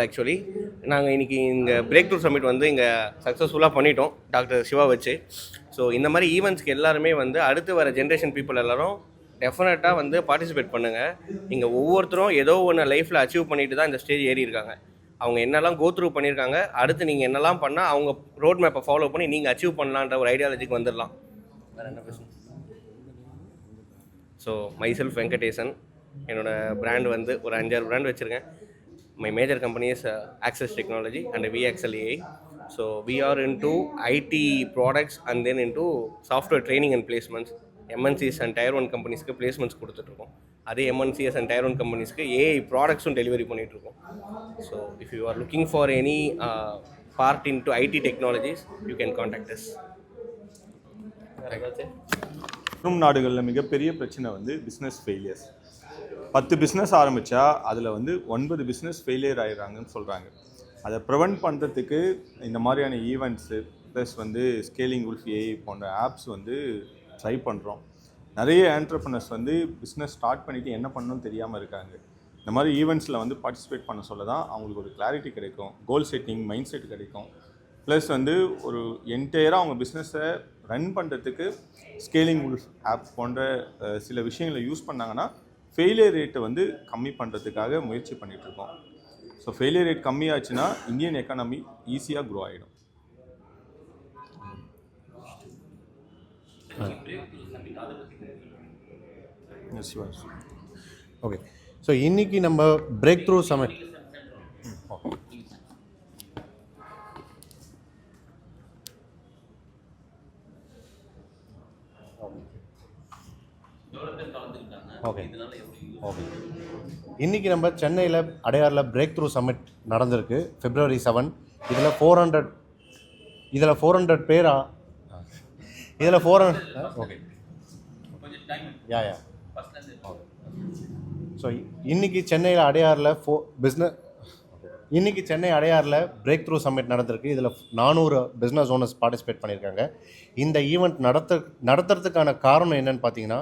நாள் ஆக்சுவலி நாங்கள் இன்றைக்கி இங்கே பிரேக் த்ரூ சமிட் வந்து இங்கே சக்ஸஸ்ஃபுல்லாக பண்ணிட்டோம் டாக்டர் சிவா வச்சு. ஸோ இந்த மாதிரி ஈவெண்ட்ஸ்க்கு எல்லாருமே வந்து அடுத்து வர ஜென்ரேஷன் பீப்புள் எல்லோரும் டெஃபினட்டாக வந்து பார்ட்டிசிபேட் பண்ணுங்கள் இங்கே ஒவ்வொருத்தரும் ஏதோ ஒன்று லைஃப்பில் அச்சீவ் பண்ணிட்டு தான் இந்த ஸ்டேஜ் ஏறி இருக்காங்க. அவங்க என்னெல்லாம் கோ த்ரூ பண்ணியிருக்காங்க அடுத்து நீங்கள் என்னெல்லாம் பண்ணால் அவங்க ரோட் மேப்பை ஃபாலோ பண்ணி நீங்கள் அச்சீவ் பண்ணலான்ற ஒரு ஐடியாலஜிக்கு வந்துடலாம் வேறு என்ன பேசணும்? So myself Venkatesan. என்னோடய பிராண்ட் வந்து ஒரு அஞ்சாறு பிராண்ட் வச்சுருக்கேன். My major companies access technology and VXL AI so we are into IT products and then into software training and placements MNCs and tier one கம்பெனிஸ்க்கு placements கொடுத்துட்ருக்கோம். அதே MNCs and tier one கம்பெனிஸ்க்கு AI ப்ராடக்ட்ஸும் delivery பண்ணிகிட்ருக்கோம் so if you are looking for any part into IT technologies you can contact us வேறு நாடுகளில் மிகப்பெரிய பிரச்சனை வந்து பிஸ்னஸ் ஃபெயிலியர்ஸ் பத்து பிஸ்னஸ் ஆரம்பித்தா அதில் வந்து ஒன்பது பிஸ்னஸ் ஃபெயிலியர் ஆகிடுறாங்கன்னு சொல்கிறாங்க அதை ப்ரிவெண்ட் பண்ணுறதுக்கு இந்த மாதிரியான ஈவெண்ட்ஸு ப்ளஸ் வந்து ஸ்கேலிங் உல்ஃப் ஏஐ போன்ற ஆப்ஸ் வந்து ட்ரை பண்ணுறோம் நிறைய ஆண்டர்பனர்ஸ் வந்து பிஸ்னஸ் ஸ்டார்ட் பண்ணிவிட்டு என்ன பண்ணணும்னு தெரியாமல் இருக்காங்க. இந்த மாதிரி ஈவெண்ட்ஸில் வந்து பார்ட்டிசிபேட் பண்ண சொல்ல தான் அவங்களுக்கு ஒரு கிளாரிட்டி கிடைக்கும். கோல் செட்டிங் மைண்ட் செட் கிடைக்கும். ப்ளஸ் வந்து ஒரு என்டையராக அவங்க பிஸ்னஸை ரன் பண்ணுறதுக்கு ஸ்கேலிங் உல்ஃப் ஆப் போன்ற சில விஷயங்களை யூஸ் பண்ணாங்கன்னா ஃபெயிலியர் ரேட்டை வந்து கம்மி பண்ணுறதுக்காக முயற்சி பண்ணிகிட்ருக்கோம் ஸோ ஃபெயிலியர் ரேட் கம்மியாச்சுன்னா இந்தியன் எக்கானமி ஈஸியாக க்ரோ ஆகிடும் ஓகே ஸோ இன்னைக்கு நம்ம break through summit okay okay இன்னைக்கு நம்ம சென்னையில் அடையாரில் பிரேக் த்ரூ சமிட் நடந்திருக்கு பிப்ரவரி செவன் இதில் ஃபோர் ஹண்ட்ரட் இதில் ஃபோர் ஹண்ட்ரட் பேரா? இதில் four hundred okay ya ya so இன்னைக்கு சென்னையில் அடையாரில் ஃபோ பிஸ்னஸ் இன்னைக்கு சென்னை அடையாரில் பிரேக் த்ரூ சம்மிட் நடந்திருக்கு. இதில் நானூறு பிஸ்னஸ் ஓனர்ஸ் பார்ட்டிசிபேட் பண்ணியிருக்காங்க. இந்த ஈவெண்ட் நடத்த நடத்துறதுக்கான காரணம் என்னன்னு பார்த்தீங்கன்னா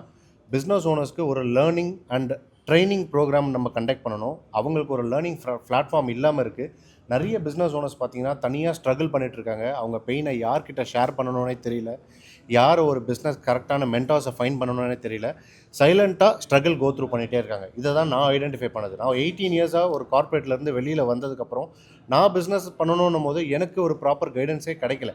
பிஸ்னஸ் ஓனர்ஸ்க்கு ஒரு லேர்னிங் அண்ட் ட்ரைனிங் ப்ரோக்ராம் நம்ம கண்டக்ட் பண்ணணும். அவங்களுக்கு ஒரு லேர்னிங் பிளாட்ஃபார்ம் இல்லாமல் இருக்குது நிறைய பிஸ்னஸ் ஓனர்ஸ் பார்த்தீங்கன்னா தனியாக ஸ்ட்ரகிள் பண்ணிட்டு இருக்காங்க. அவங்க பெயினை யார்கிட்ட ஷேர் பண்ணணும்னே தெரியல. யார் ஒரு பிஸ்னஸ் கரெக்டான மென்டாஸை ஃபைன் பண்ணணும்னே தெரியல. சைலண்ட்டாக ஸ்ட்ரகிள் கோ த்ரூ பண்ணிகிட்டே இருக்காங்க. இதை தான் நான் ஐடென்டிஃபை பண்ணது. நான் எயிட்டீன் இயர்ஸாக ஒரு கார்ப்பரேட்லேருந்து வெளியில் வந்ததுக்கப்புறம் நான் பிஸ்னஸ் பண்ணணுன்னும் போது எனக்கு ஒரு ப்ராப்பர் கைடன்ஸே கிடைக்கல.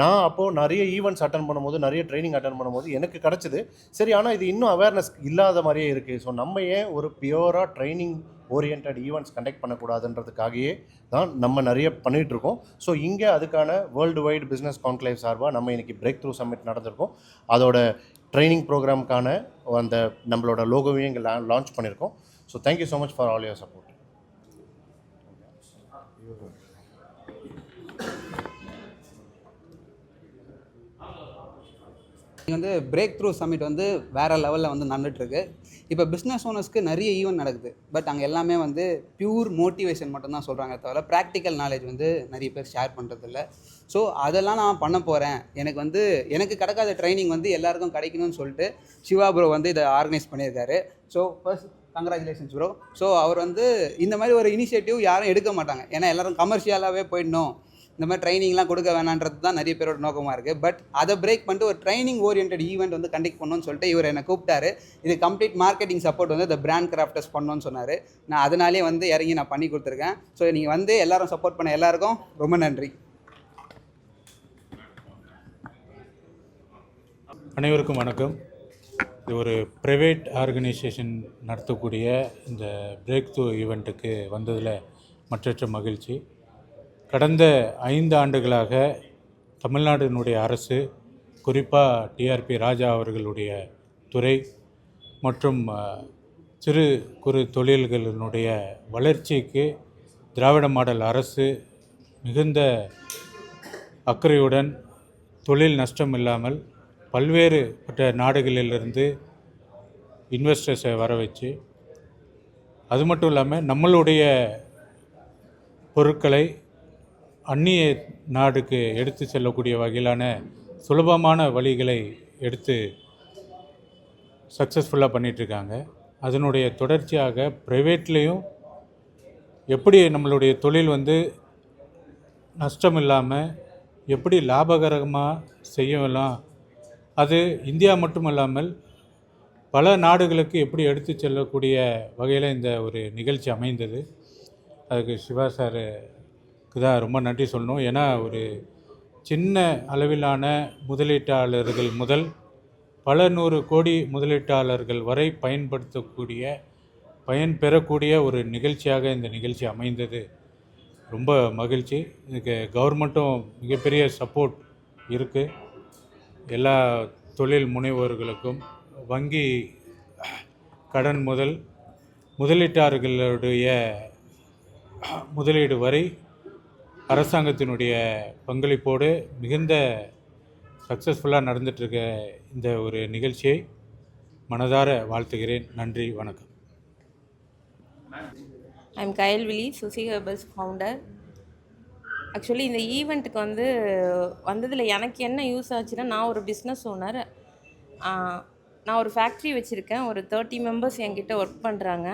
நான் அப்போது நிறைய ஈவெண்ட்ஸ் அட்டன் பண்ணும்போது நிறைய ட்ரைனிங் அட்டன் பண்ணும்போது எனக்கு கிடச்சிது. சரி ஆனால் இது இன்னும் அவேர்னஸ் இல்லாத மாதிரியே இருக்குது ஸோ நம்ம ஏன் ஒரு பியூராக ட்ரைனிங் ஓரியன்ட் ஈவெண்ட்ஸ் கண்டக்ட் பண்ணக்கூடாதுன்றதுக்காகவே தான் நம்ம நிறைய பண்ணிகிட்டு இருக்கோம் ஸோ இங்கே அதுக்கான வேர்ல்டு வைடு பிஸ்னஸ் கான்க்ளேவ் சார்பாக நம்ம இன்றைக்கி பிரேக் த்ரூ சம்மிட் நடந்திருக்கோம். அதோட ட்ரைனிங் ப்ரோக்ராம்க்கான அந்த நம்மளோட லோகோவையும் இங்கே லான்ச் பண்ணியிருக்கோம். So thank you so much for all your support இங்கே வந்து பிரேக் த்ரூ சமிட் வந்து வேறு லெவலில் வந்து நடந்துட்டுருக்கு. இப்போ பிஸ்னஸ் ஓனர்ஸ்க்கு நிறைய ஈவெண்ட் நடக்குது. பட் அங்கே எல்லாமே வந்து பியூர் மோட்டிவேஷன் மட்டும்தான் சொல்கிறாங்க தவிர ப்ராக்டிக்கல் நாலேஜ் வந்து நிறைய பேர் ஷேர் பண்ணுறதில்ல ஸோ அதெல்லாம் நான் பண்ண போகிறேன் எனக்கு வந்து எனக்கு கிடைக்காத ட்ரைனிங் வந்து எல்லாருக்கும் கிடைக்கணும்னு சொல்லிட்டு சிவா ப்ரோ வந்து இதை ஆர்கனைஸ் பண்ணியிருக்காரு. So first congratulations bro so அவர் வந்து இந்த மாதிரி ஒரு இனிஷியேட்டிவ் யாரும் எடுக்க மாட்டாங்க. ஏன்னா எல்லோரும் கமர்ஷியலாகவே போயிடணும். இந்த மாதிரி ட்ரைனிங்லாம் கொடுக்க வேணான்றது தான் நிறைய பேரோட நோக்கமாக இருக்குது பட் அதை பிரேக் பண்ணிட்டு ஒரு ட்ரைனிங் ஓரியன்ட் ஈவெண்ட் வந்து கண்டக்ட் பண்ணணும்னு சொல்லிட்டு இவர் என்னை கூப்பிட்டாரு. இது கம்ப்ளீட் மார்க்கெட்டிங் சப்போர்ட் வந்து இந்த பிராண்ட் கிராஃப்டர்ஸ் பண்ணணும்னு சொன்னார். நான் அதனாலே வந்து இறங்கி நான் பண்ணி கொடுத்துருக்கேன். ஸோ நீங்கள் வந்து எல்லாரும் சப்போர்ட் பண்ண எல்லாருக்கும் ரொம்ப நன்றி. அனைவருக்கும் வணக்கம். இது ஒரு ப்ரைவேட் ஆர்கனைசேஷன் நடத்தக்கூடிய இந்த பிரேக் த்ரூ ஈவெண்ட்டுக்கு வந்ததில் மற்றற்ற மகிழ்ச்சி. கடந்த ஐந்து ஆண்டுகளாக தமிழ்நாடினுடைய அரசு குறிப்பாக டிஆர்பி ராஜா அவர்களுடைய துறை மற்றும் சிறு குறு தொழில்களினுடைய வளர்ச்சிக்கு திராவிட மாடல் அரசு மிகுந்த அக்கறையுடன் தொழில் நஷ்டம் இல்லாமல் பல்வேறு பட்ட நாடுகளிலிருந்து இன்வெஸ்டர்ஸை வர வச்சு அது மட்டும் இல்லாமல் நம்மளுடைய பொருட்களை அந்நிய நாடுக்கு எடுத்து செல்லக்கூடிய வகையிலான சுலபமான வழிகளை எடுத்து சக்ஸஸ்ஃபுல்லாக பண்ணிகிட்ருக்காங்க அதனுடைய தொடர்ச்சியாக ப்ரைவேட்லேயும் எப்படி நம்மளுடைய தொழில் வந்து நஷ்டம் இல்லாமல் எப்படி லாபகரமாக செய்யலாம் அது இந்தியா மட்டும் இல்லாமல் பல நாடுகளுக்கு எப்படி எடுத்து செல்லக்கூடிய வகையில் இந்த ஒரு நிகழ்ச்சி அமைந்தது. அதுக்கு சிவா சார் தான் ரொம்ப நன்றி சொல்லணும். ஏன்னா ஒரு சின்ன அளவிலான முதலீட்டாளர்கள் முதல் பல நூறு கோடி முதலீட்டாளர்கள் வரை பயன்படுத்தக்கூடிய பயன் பெறக்கூடிய ஒரு நிகழ்ச்சியாக இந்த நிகழ்ச்சி அமைந்தது. ரொம்ப மகிழ்ச்சி. இதுக்கு கவர்மெண்ட்டும் மிகப்பெரிய சப்போர்ட் இருக்குது எல்லா தொழில் முனைவோர்களுக்கும் வங்கி கடன் முதல் முதலீட்டாளர்களுடைய முதலீடு வரை அரசாங்கத்தினுடைய பங்களிப்போடு மிகுந்த சக்ஸஸ்ஃபுல்லாக நடந்துகிட்ருக்க இந்த ஒரு நிகழ்ச்சியை மனதார வாழ்த்துகிறேன். நன்றி வணக்கம். I'm Kayalvizhi Suchi herbals founder actually இந்த ஈவெண்ட்டுக்கு வந்து வந்ததில் எனக்கு என்ன யூஸ் ஆச்சுன்னா நான் ஒரு பிஸ்னஸ் ஓனர் நான் ஒரு ஃபேக்ட்ரி வச்சுருக்கேன். ஒரு தேர்ட்டி மெம்பர்ஸ் என்கிட்ட ஒர்க் பண்ணுறாங்க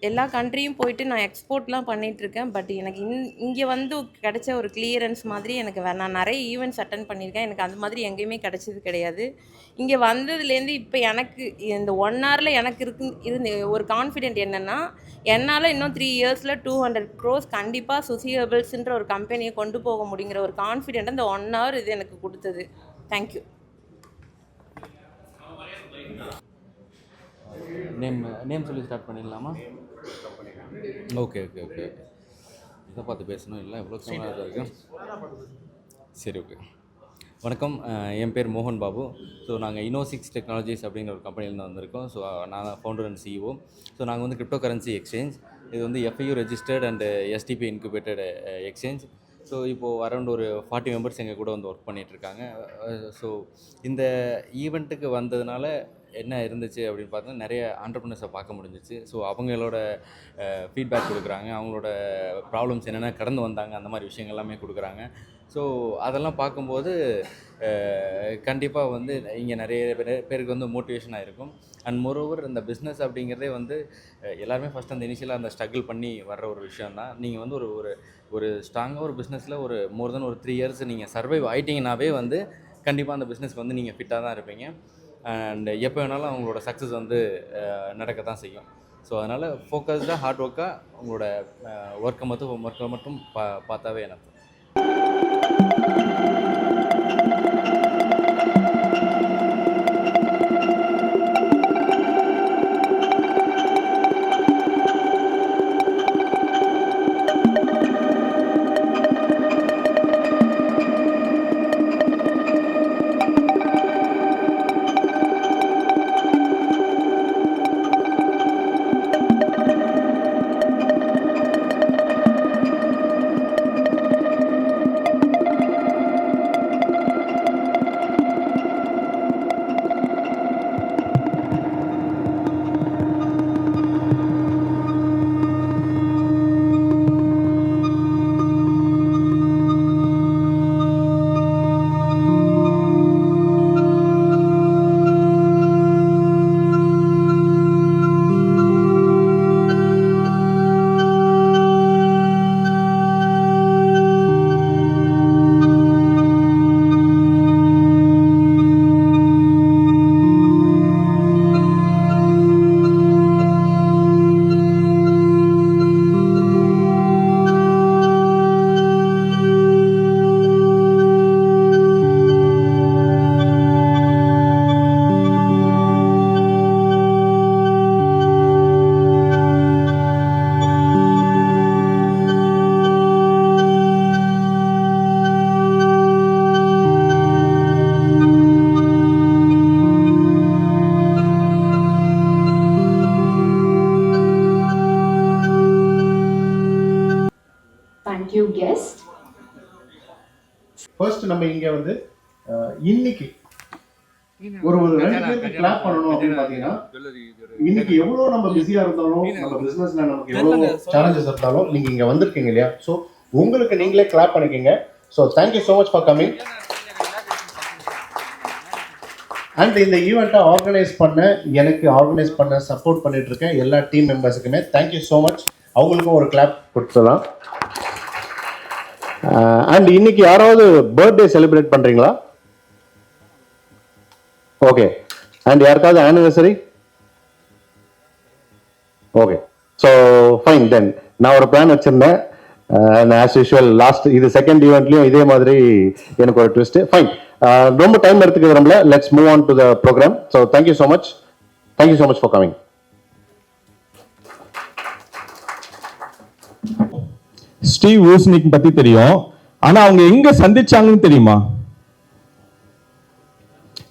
எல்லா கண்ட்ரியும் போயிட்டு நான் எக்ஸ்போர்ட்லாம் பண்ணிகிட்ருக்கேன் பட் எனக்கு இன் இங்கே வந்து கிடைச்ச ஒரு கிளியரன்ஸ் மாதிரி எனக்கு வே- நான் நிறைய ஈவெண்ட்ஸ் அட்டன் பண்ணியிருக்கேன். எனக்கு அந்த மாதிரி எங்கேயுமே கிடைச்சது கிடையாது. இங்கே வந்ததுலேருந்து இப்போ எனக்கு இந்த ஒன் ஹவரில் எனக்கு இருக்கு இருந்து ஒரு கான்ஃபிடென்ட் என்னென்னா என்னால் இன்னும் த்ரீ இயர்ஸில் டூ ஹண்ட்ரட் க்ரோஸ் கண்டிப்பாக சுசியபிள்ஸ்ன்ற ஒரு கம்பெனியை கொண்டு போக முடிங்கிற ஒரு கான்ஃபிடென்ட் அந்த ஒன் ஹவர் இது எனக்கு கொடுத்தது. தேங்க்யூ நேம் நேம் சொல்லி ஸ்டார்ட் பண்ணிடலாமா? ஓகே ஓகே ஓகே இதை பார்த்து பேசணும் இல்லை? எவ்வளோ சீனாக இருக்கு. சரி ஓகே. வணக்கம். என் பேர் மோகன் பாபு. ஸோ நாங்கள் இனோசிக்ஸ் டெக்னாலஜிஸ் அப்படிங்கிற ஒரு கம்பெனிலேருந்து வந்திருக்கோம். ஸோ நான் ஃபவுண்டர் அண்ட் சிஇஓ ஸோ நாங்கள் வந்து கிரிப்டோ கரன்சி எக்ஸ்சேஞ்ச் இது வந்து FIU registered and STP incubated exchange so இப்போது அரௌண்ட் ஒரு ஃபார்ட்டி மெம்பர்ஸ் எங்கள் கூட வந்து ஒர்க் பண்ணிகிட்ருக்காங்க ஸோ இந்த ஈவெண்ட்டுக்கு வந்ததுனால என்ன இருந்துச்சு அப்படின்னு பார்த்தா நிறைய ஆண்டர்பிரினர்ஸை பார்க்க முடிஞ்சிச்சு. ஸோ அவங்களோட ஃபீட்பேக் கொடுக்குறாங்க. அவங்களோட ப்ராப்ளம்ஸ் என்னென்ன கடந்து வந்தாங்க அந்த மாதிரி விஷயங்கள் எல்லாமே கொடுக்குறாங்க. ஸோ அதெல்லாம் பார்க்கும்போது கண்டிப்பாக வந்து இங்கே நிறைய பேர் பேருக்கு வந்து மோட்டிவேஷனாக இருக்கும். அண்ட் மோரோவர் இந்த பிஸ்னஸ் அப்படிங்கிறதே வந்து எல்லாருமே ஃபஸ்ட் அந்த இனிஷியலாக அந்த ஸ்ட்ரகிள் பண்ணி வர்ற ஒரு விஷயம் தான் நீங்கள் வந்து ஒரு ஒரு ஒரு ஸ்ட்ராங்காக ஒரு பிஸ்னஸில் ஒரு மோர் தென் ஒரு த்ரீ இயர்ஸ் நீங்கள் சர்வைவ் ஆயிட்டீங்கனாவே வந்து கண்டிப்பாக அந்த பிஸ்னஸ் வந்து நீங்கள் ஃபிட்டாக தான் இருப்பீங்க. அண்ட் எப்போ வேணாலும் அவங்களோட சக்ஸஸ் வந்து நடக்க தான் செய்யும். ஸோ அதனால் ஃபோக்கஸ்டாக ஹார்ட் ஒர்க்காக உங்களோட ஒர்க்கை மட்டும் ஒர்க்கை மட்டும் பா பார்த்தாவே எனக்கு. இங்க வந்து இன்னைக்கு ஒரு ஒரு ரெண்டு பேருக்கு கிளாப் பண்ணணும் அப்படின்னு பாத்தீங்கன்னா இன்னைக்கு எவ்வளவு நம்ம பிஸியா இருந்தாலும் நம்ம பிசினஸ்ல நமக்கு எவ்வளவு சேலஞ்சஸ் இருந்தாலும் நீங்க இங்க வந்திருக்கீங்க இல்லையா? சோ உங்களுக்கு நீங்களே கிளாப் பண்ணிக்கங்க. So thank you so much for coming and இந்த ஈவெண்ட்டை ஆர்கனைஸ் பண்ண எனக்கு ஆர்கனைஸ் பண்ண சப்போர்ட் பண்ணிட்டு இருக்கேன் எல்லா டீம் மெம்பர்ஸுக்குமே தேங்க்யூ ஸோ மச் அவங்களுக்கும் ஒரு கிளாப் கொடுத்துடலாம். Uh, அண்ட் இன்னைக்கு யாராவது பர்த்டே செலிப்ரேட் பண்றீங்களா? ஓகே அண்ட் யாருக்காவது anniversary okay so fine then நான் ஒரு பிளான் வச்சிருந்தேன். ஆஸ் யூஷுவல் லாஸ்ட் இது செகண்ட் ஈவெண்ட்லையும் இதே மாதிரி எனக்கு ஒரு ட்விஸ்ட் ஃபைன் uh, ரொம்ப டைம் எடுத்துக்க விரும்பல. Let's move on to the program so thank you so much thank you so much for coming Steve Wozniak பத்தி தெரியும். ஆனா அவங்க எங்க சந்திச்சாங்கன்னு தெரியுமா?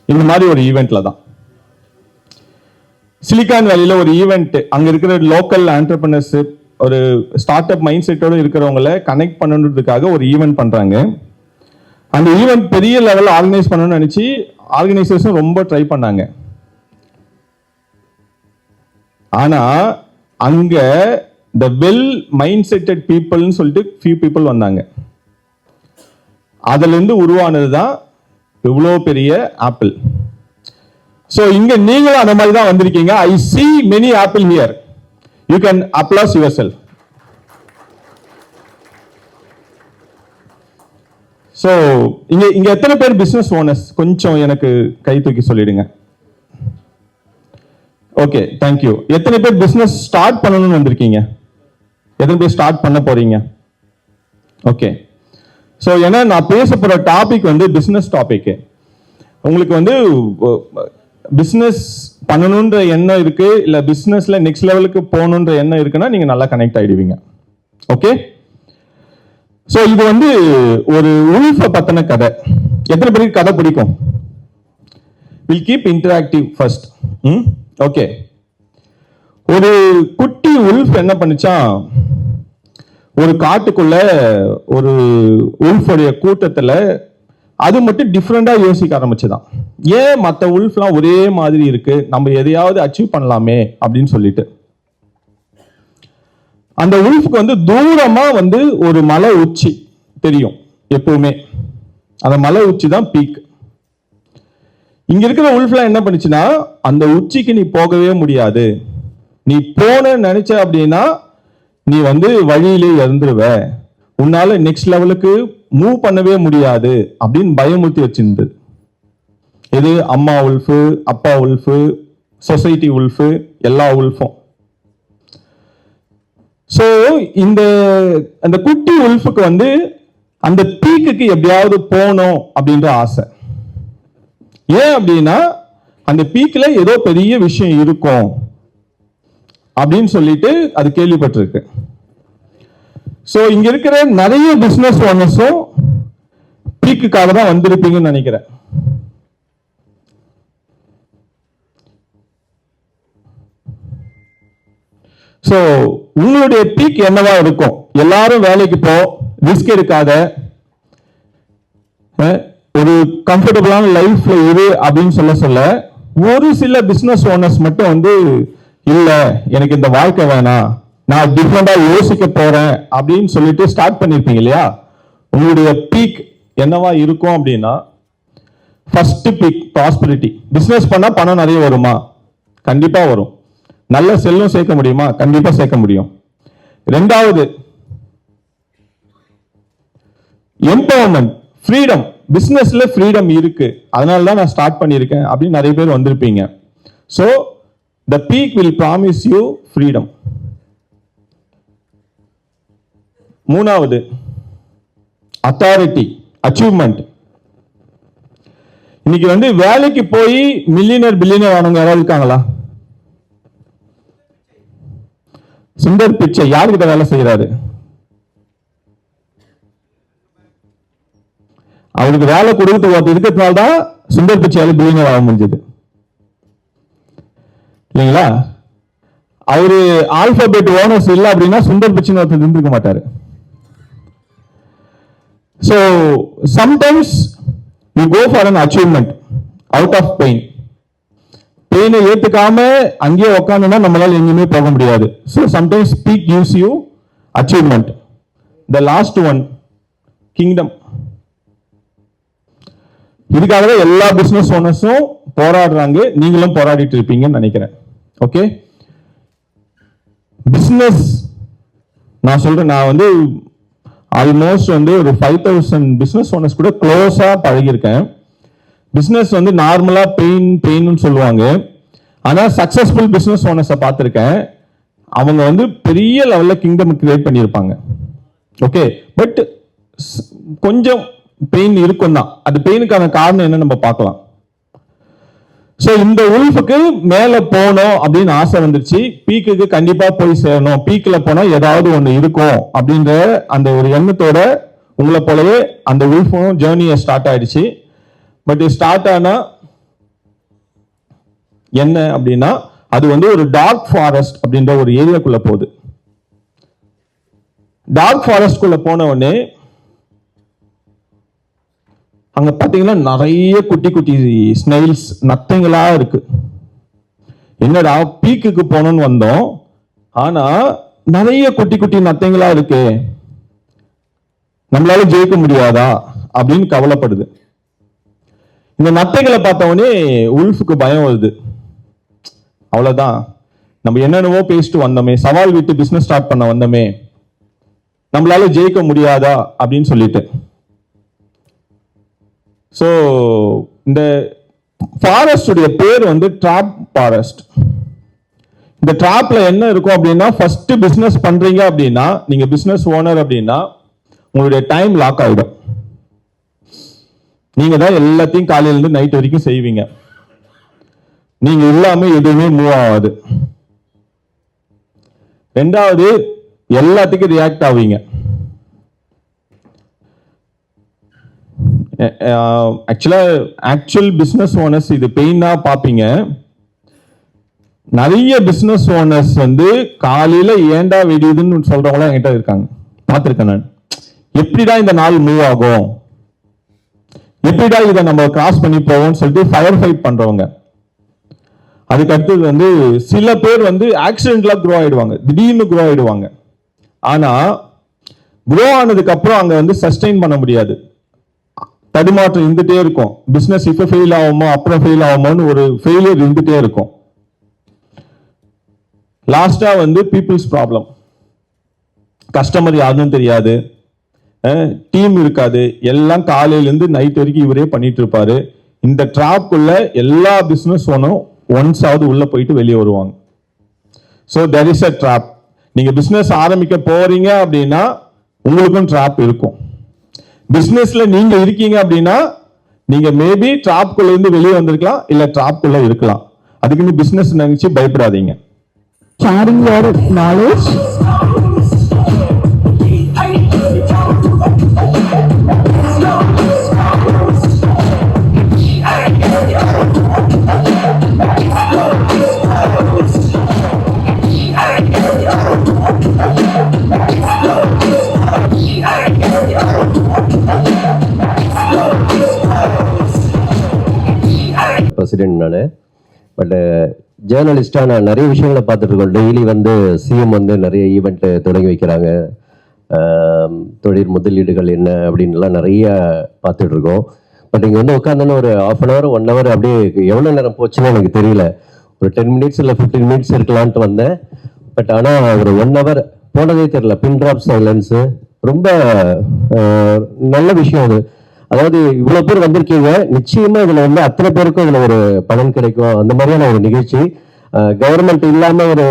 இந்த மாதிரி ஒரு ஈவெண்ட்ல தான். சிலிகான் வேலியில ஒரு ஈவெண்ட் அங்க இருக்கிற லோக்கல் ஆண்டர்பிரினர்ஷிப் ஒரு ஸ்டார்ட் அப் மைண்ட் செட்டோட இருக்கிறவங்கள கனெக்ட் பண்ணணுன்றதுக்காக ஒரு ஈவெண்ட் பண்றாங்க. அந்த ஈவெண்ட் பெரிய லெவலில் ஆர்கனைஸ் பண்ணணும்னு நினைச்சு ஆர்கனைசேஷன் ரொம்ப ட்ரை பண்ணாங்க. ஆனா அங்கே த வெல் மைண்ட் செட்டட் பீப்புள்னு சொல்லிட்டு ஃபியூ பீப்புள் வந்தாங்க. அதுலேருந்து உருவானது தான் இவ்வளோ பெரிய ஆப்பிள். ஸோ இங்கே நீங்களும் அந்த மாதிரி தான் வந்திருக்கீங்க. I see many apple here you can applause yourself so இங்கே இங்கே எத்தனை பேர் பிஸ்னஸ் ஓனர்ஸ் கொஞ்சம் எனக்கு கை தூக்கி சொல்லிடுங்க. ஓகே தேங்க்யூ எத்தனை பேர் பிஸ்னஸ் ஸ்டார்ட் பண்ணணும்னு வந்திருக்கீங்க? எத்தனை பேர் ஸ்டார்ட் பண்ண போறீங்க? ஓகே ஸோ ஏன்னா நான் பேச போகிற டாபிக் வந்து பிஸ்னஸ் டாபிக்கு உங்களுக்கு வந்து பிஸ்னஸ் பண்ணணுன்ற எண்ணம் இருக்கு இல்லை பிஸ்னஸில் நெக்ஸ்ட் லெவலுக்கு போகணுன்ற எண்ணம் இருக்குன்னா நீங்க நல்லா கனெக்ட் ஆகிடுவீங்க ஓகே ஸோ இது வந்து ஒரு உல்ஃபை பத்தின கதை. எத்தனை பேருக்கு கதை பிடிக்கும்? Will keep interactive first hmm? Okay ஒரு குட்டி உல்ஃப் என்ன பண்ணுச்சான்? ஒரு காட்டுக்குள்ள ஒரு உல்ஃபுடைய கூட்டத்துல அது மட்டும் டிஃப்ரெண்டாக யோசிக்க ஆரம்பிச்சுதான். ஏன் மற்ற உல்ஃப்லாம் ஒரே மாதிரி இருக்கு? நம்ம எதையாவது அச்சீவ் பண்ணலாமே அப்படின்னு சொல்லிட்டு. அந்த உல்ஃப்க்கு வந்து தூரமா வந்து ஒரு மலை உச்சி தெரியும் எப்பவுமே. அந்த மலை உச்சி தான் பீக் இங்க இருக்கிற உல்ஃப்லாம் என்ன பண்ணுச்சுன்னா அந்த உச்சிக்கு நீ போகவே முடியாது. நீ போன நினைச்ச அப்படின்னா நீ வந்து வழியிலே இறந்துருவ. உன்னால நெக்ஸ்ட் லெவலுக்கு மூவ் பண்ணவே முடியாது அப்படின்னு பயமுறுத்தி வச்சிருந்தது இது அம்மா உல்ஃபு அப்பா உல்ஃபு சொசைட்டி உல்ஃபு எல்லா உல்ஃபும் ஸோ இந்த அந்த குட்டி உல்ஃபுக்கு வந்து அந்த பீக்குக்கு எப்படியாவது போகணும் அப்படின்ற ஆசை. ஏன் அப்படின்னா அந்த பீக்கில் ஏதோ பெரிய விஷயம் இருக்கும். அப்படின்னு சொல்லிட்டு அது கேள்விப்பட்டிருக்கு. ஸோ இங்க இருக்கிற நிறைய பிசினஸ் ஓனர்ஸும் பீக்குக்காக தான் வந்திருப்பீங்கன்னு நினைக்கிறேன். ஸோ உங்களுடைய பீக் என்னவா இருக்கும்? எல்லாரும் வேலைக்கு போ ரிஸ்க் எடுக்காத ஒரு கம்ஃபர்டபுளான லைஃப்ல இரு அப்படின்னு சொல்ல சொல்ல ஒரு சில பிசினஸ் ஓனர்ஸ் மட்டும் வந்து இல்ல எனக்கு இந்த வாழ்க்கை வேணாம். நான் டிஃப்ரெண்டா யோசிக்க போறேன் அப்படின்னு சொல்லிட்டு ஸ்டார்ட் பண்ணிருப்பீங்க இல்லையா? உங்களுடைய பீக் என்னவா இருக்கும் அப்படின்னா ஃபர்ஸ்ட் பீக் ப்ராஸ்பரிட்டி பிஸ்னஸ் பண்ணா பணம் நிறைய வருமா? கண்டிப்பா வரும். நல்ல செல்லும் சேர்க்க முடியுமா? கண்டிப்பா சேர்க்க முடியும். ரெண்டாவது எம்பவர்மெண்ட் ஃப்ரீடம் பிஸ்னஸ்ல ஃப்ரீடம் இருக்கு. அதனால தான் நான் ஸ்டார்ட் பண்ணியிருக்கேன் அப்படின்னு நிறைய பேர் வந்திருப்பீங்க. So the peak will promise you freedom மூணாவது அத்தாரிட்டி அச்சீவ்மெண்ட் இன்னைக்கு வந்து வேலைக்கு போய் மில்லியனர் பில்லியனர் ஆனவங்க யாராவது இருக்காங்களா? சுந்தர் பிச்சை யாருக்கிட்ட வேலை செய்யறாரு அவருக்கு வேலை கொடுத்து ஒருத்தர் இருக்கிறதுனால தான் சுந்தர் பிச்சையால பில்லியனர் ஆக முடிஞ்சது. இல்லைங்களா? அவரு ஆல்பபெட் ஓனர்ஸ் இல்லை அப்படின்னா சுந்தர் பிச்சைன்னு ஒருத்தர் இருந்திருக்க மாட்டாரு. So sometimes you go for an achievement out of pain பெயினை ஏத்துக்காம அங்கேயே உட்காந்துனா நம்மளால எங்கேயுமே போக முடியாது. So sometimes speak uses you achievement the last one kingdom இதுக்காக தான் எல்லா பிசினஸ் ஓனர்ஸும் போராடுறாங்க. நீங்களும் போராடிட்டு இருப்பீங்கன்னு நினைக்கிறேன். ஓகே பிஸ்னஸ் நான் சொல்றேன் நான் வந்து ஆல்மோஸ்ட் வந்து ஒரு ஃபைவ் தௌசண்ட் பிஸ்னஸ் ஓனர்ஸ் கூட க்ளோஸாக பழகியிருக்கேன். பிஸ்னஸ் வந்து நார்மலாக பெயின் பெயின்னு சொல்லுவாங்க. ஆனால் சக்ஸஸ்ஃபுல் பிஸ்னஸ் ஓனர்ஸை பார்த்துருக்கேன். அவங்க வந்து பெரிய லெவலில் கிங்டம் கிரியேட் பண்ணியிருப்பாங்க. ஓகே பட் கொஞ்சம் பெயின் இருக்கும் தான் அது பெயினுக்கான காரணம் என்ன நம்ம பார்க்கலாம். ஸோ இந்த உல்ஃபுக்கு மேலே போகணும் அப்படின்னு ஆசை வந்துருச்சு. பீக்குக்கு கண்டிப்பாக போய் சேரணும். பீக்கில் போனால் ஏதாவது ஒன்று இருக்கும் அப்படின்ற அந்த ஒரு எண்ணத்தோட உங்களை போலவே அந்த உல்ஃபும் ஜேர்னியை ஸ்டார்ட் ஆயிடுச்சு. பட் ஸ்டார்ட் ஆனால் என்ன அப்படின்னா அது வந்து ஒரு டார்க் ஃபாரஸ்ட் அப்படின்ற ஒரு ஏரியாக்குள்ளே போகுது. டார்க் ஃபாரஸ்ட்குள்ளே போன உடனே அங்க பாத்தீங்கன்னா நிறைய குட்டி குட்டி ஸ்னைல்ஸ் நத்தைங்களா இருக்கு. என்னடா பீக்குக்கு போகணும்னு வந்தோம். ஆனா நிறைய குட்டி குட்டி நத்தைங்களா இருக்கு. நம்மளால ஜெயிக்க முடியாதா? அப்படின்னு கவலைப்படுது. இந்த நத்தைகளை பார்த்தவொடனே உல்ஃபுக்கு பயம் வருது. அவ்வளவுதான். நம்ம என்னென்னவோ பேசிட்டு வந்தோமே சவால் விட்டு பிசினஸ் ஸ்டார்ட் பண்ண வந்தோமே நம்மளால ஜெயிக்க முடியாதா? அப்படின்னு சொல்லிட்டு. ஸோ இந்த ஃபாரஸ்டுடைய பேர் வந்து ட்ராப் ஃபாரஸ்ட் இந்த ட்ராப்ல என்ன இருக்கும் அப்படின்னா ஃபர்ஸ்ட் பிஸ்னஸ் பண்றீங்க அப்படின்னா நீங்க பிஸ்னஸ் ஓனர் அப்படின்னா உங்களுடைய டைம் லாக் ஆகிடும் நீங்க தான் எல்லாத்தையும் காலையிலேருந்து நைட் வரைக்கும் செய்வீங்க. நீங்க இல்லாம எதுவுமே மூவ் ஆகாது. ரெண்டாவது எல்லாத்துக்கும் ரியாக்ட் ஆவீங்க. ஆக்சுவலாக ஆக்சுவல் பிஸ்னஸ் ஓனர்ஸ் இது பெயினாக பார்ப்பீங்க. நிறைய பிஸ்னஸ் ஓனர்ஸ் வந்து காலையில் ஏண்டா வெடியுதுன்னு சொல்கிறவங்களாம் என்கிட்ட இருக்காங்க. பார்த்துருக்கேன் நான். எப்படிடா இந்த நாள் மூவ் ஆகும்? எப்படிடா இதை நம்ம கிராஸ் பண்ணி போவோம்னு சொல்லிட்டு ஃபயர் ஃபைட் பண்ணுறவங்க அதுக்கு அடுத்தது வந்து சில பேர் வந்து ஆக்சிடென்ட்லாம் க்ரோ ஆகிடுவாங்க திடீர்னு க்ரோ ஆகிடுவாங்க ஆனால் க்ரோ ஆனதுக்கப்புறம் அங்கே வந்து சஸ்டெயின் பண்ண முடியாது. தடுமாற்றம் இருந்துட்டே இருக்கும். பிஸ்னஸ் இப்ப ஃபெயில் ஆகுமோ அப்புறம் ஃபெயில் ஆகுமோன்னு ஒரு ஃபெயிலியர் இருந்துட்டே இருக்கும். லாஸ்டா வந்து பீப்புள்ஸ் ப்ராப்ளம் கஸ்டமர் யாருன்னு தெரியாது. டீம் இருக்காது. எல்லாம் காலையிலேருந்து நைட் வரைக்கும் இவரே பண்ணிட்டு இருப்பாரு. இந்த ட்ராப்குள்ள எல்லா பிஸ்னஸ் ஓனும் ஒன்ஸ் ஆவது உள்ளே போயிட்டு வெளியே வருவாங்க. So there is a trap நீங்கள் பிஸ்னஸ் ஆரம்பிக்க போறீங்க அப்படின்னா உங்களுக்கும் ட்ராப் இருக்கும். பிஸ்னஸ்ல நீங்க இருக்கீங்க அப்படின்னா நீங்க மேபி டிராப்குள்ள இருந்து வெளியே வந்திருக்கலாம் இல்ல டிராப்குள்ள இருக்கலாம் அதுக்குன்னு பிசினஸ் நினைச்சு பயப்படாதீங்க கேரிங் your knowledge. பட்டு ஜேர்னலிஸ்டாக uh, நான் நிறைய விஷயங்களை பார்த்துட்ருக்கோம் டெய்லி வந்து சிஎம் வந்து நிறைய ஈவெண்ட்டு தொடங்கி வைக்கிறாங்க. தொழில் முதலீடுகள் என்ன அப்படின்லாம் நிறைய பார்த்துட்ருக்கோம் பட் இங்கே வந்து உட்காந்தோன்னு ஒரு half an hour one hour அப்படியே எவ்வளோ நேரம் போச்சுன்னு எனக்கு தெரியல. ஒரு டென் மினிட்ஸ் இல்லை ஃபிஃப்டீன் மினிட்ஸ் இருக்கலான்ட்டு வந்தேன். பட் ஆனால் ஒரு ஒன் ஹவர் போனதே தெரியல. பின் ட்ராப் சைலன்ஸு ரொம்ப நல்ல விஷயம் அது. அதாவது இவ்வளவு பேர் வந்திருக்கீங்க. நிச்சயமா இதுல வந்து அத்தனை பேருக்கும் இதுல ஒரு பலன் கிடைக்கும். அந்த மாதிரியான ஒரு நிகழ்ச்சி. கவர்மெண்ட் இல்லாம ஒரு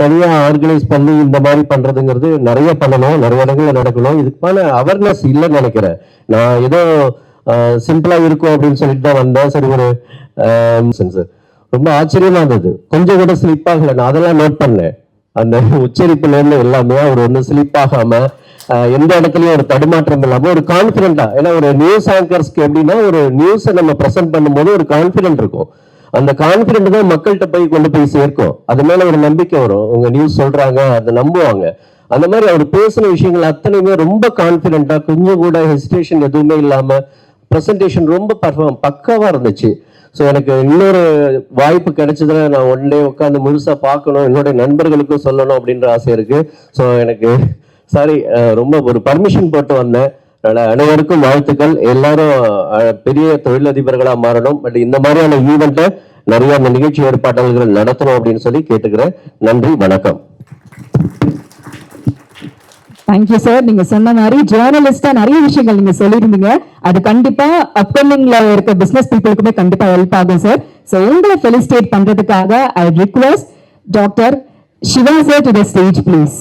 தனியா ஆர்கனைஸ் பண்ணி இந்த மாதிரி பண்றதுங்கிறது நிறைய பண்ணணும். நிறைய இடங்கள்ல நடக்கணும். இதுக்கான அவேர்னஸ் இல்லைன்னு நினைக்கிறேன். நான் ஏதோ சிம்பிளா இருக்கும் அப்படின்னு சொல்லிட்டு தான் வந்தேன். சரி ஒரு சார் ரொம்ப ஆச்சரியமா இருந்தது. கொஞ்சம் கூட ஸ்லிப் ஆகல. நான் அதெல்லாம் நோட் பண்ணேன். அந்த உச்சரிப்புல இருந்து எல்லாமே அவர் ஒன்றும் ஸ்லிப் ஆகாம எந்த இடத்துலயும் ஒரு தடுமாற்றம் இல்லாம ஒரு கான்பிடண்டா ஏன்னா ஒரு நியூஸ் ஆங்கர்ஸ்க்கு எப்படின்னா ஒரு நியூஸை நம்ம ப்ரெசென்ட் பண்ணும்போது ஒரு கான்பிடென்ட் இருக்கும். அந்த கான்பிடென்ட் தான் மக்கள்கிட்ட போய் கொண்டு போய் சேர்க்கும். அது மேல ஒரு நம்பிக்கை வரும். உங்க நியூஸ் சொல்றாங்க அதை நம்புவாங்க. அந்த மாதிரி அவர் பேசின விஷயங்கள் அத்தனையுமே ரொம்ப கான்பிடண்டா கொஞ்சம் கூட ஹெசிடேஷன் எதுவுமே இல்லாம ப்ரெசன்டேஷன் ரொம்ப பர்ஃபார்ம் பக்காவா இருந்துச்சு. ஸோ எனக்கு இன்னொரு வாய்ப்பு கிடைச்சதுல நான் ஒன் டே உட்காந்து முழுசா பார்க்கணும். என்னுடைய நண்பர்களுக்கும் சொல்லணும் அப்படின்ற ஆசை இருக்கு. ஸோ எனக்கு சாரி ரொம்ப ஒரு பர்மிஷன் போட்டு வந்தேன். அனைவருக்கும் வாழ்த்துக்கள். எல்லாரும் பெரிய தொழிலதிபர்களாக மாறணும். பட் இந்த மாதிரியான ஈவெண்ட்டை நிறைய அந்த நிகழ்ச்சி ஏற்பாட்டாளர்கள் நடத்தணும் அப்படின்னு சொல்லி கேட்டுக்கிறேன். நன்றி வணக்கம். தேங்க்யூ சார் நீங்க சொன்ன மாதிரி ஜேர்னலிஸ்டா நிறைய விஷயங்கள் நீங்க சொல்லியிருந்தீங்க. அது கண்டிப்பா அப்கமிங்ல இருக்க பிசினஸ் பீப்புளுக்குமே கண்டிப்பா ஹெல்ப் ஆகும் சார் ஸோ உங்களை ஃபெலிசிட்டேட் பண்றதுக்காக I request doctor Siva sir to the stage please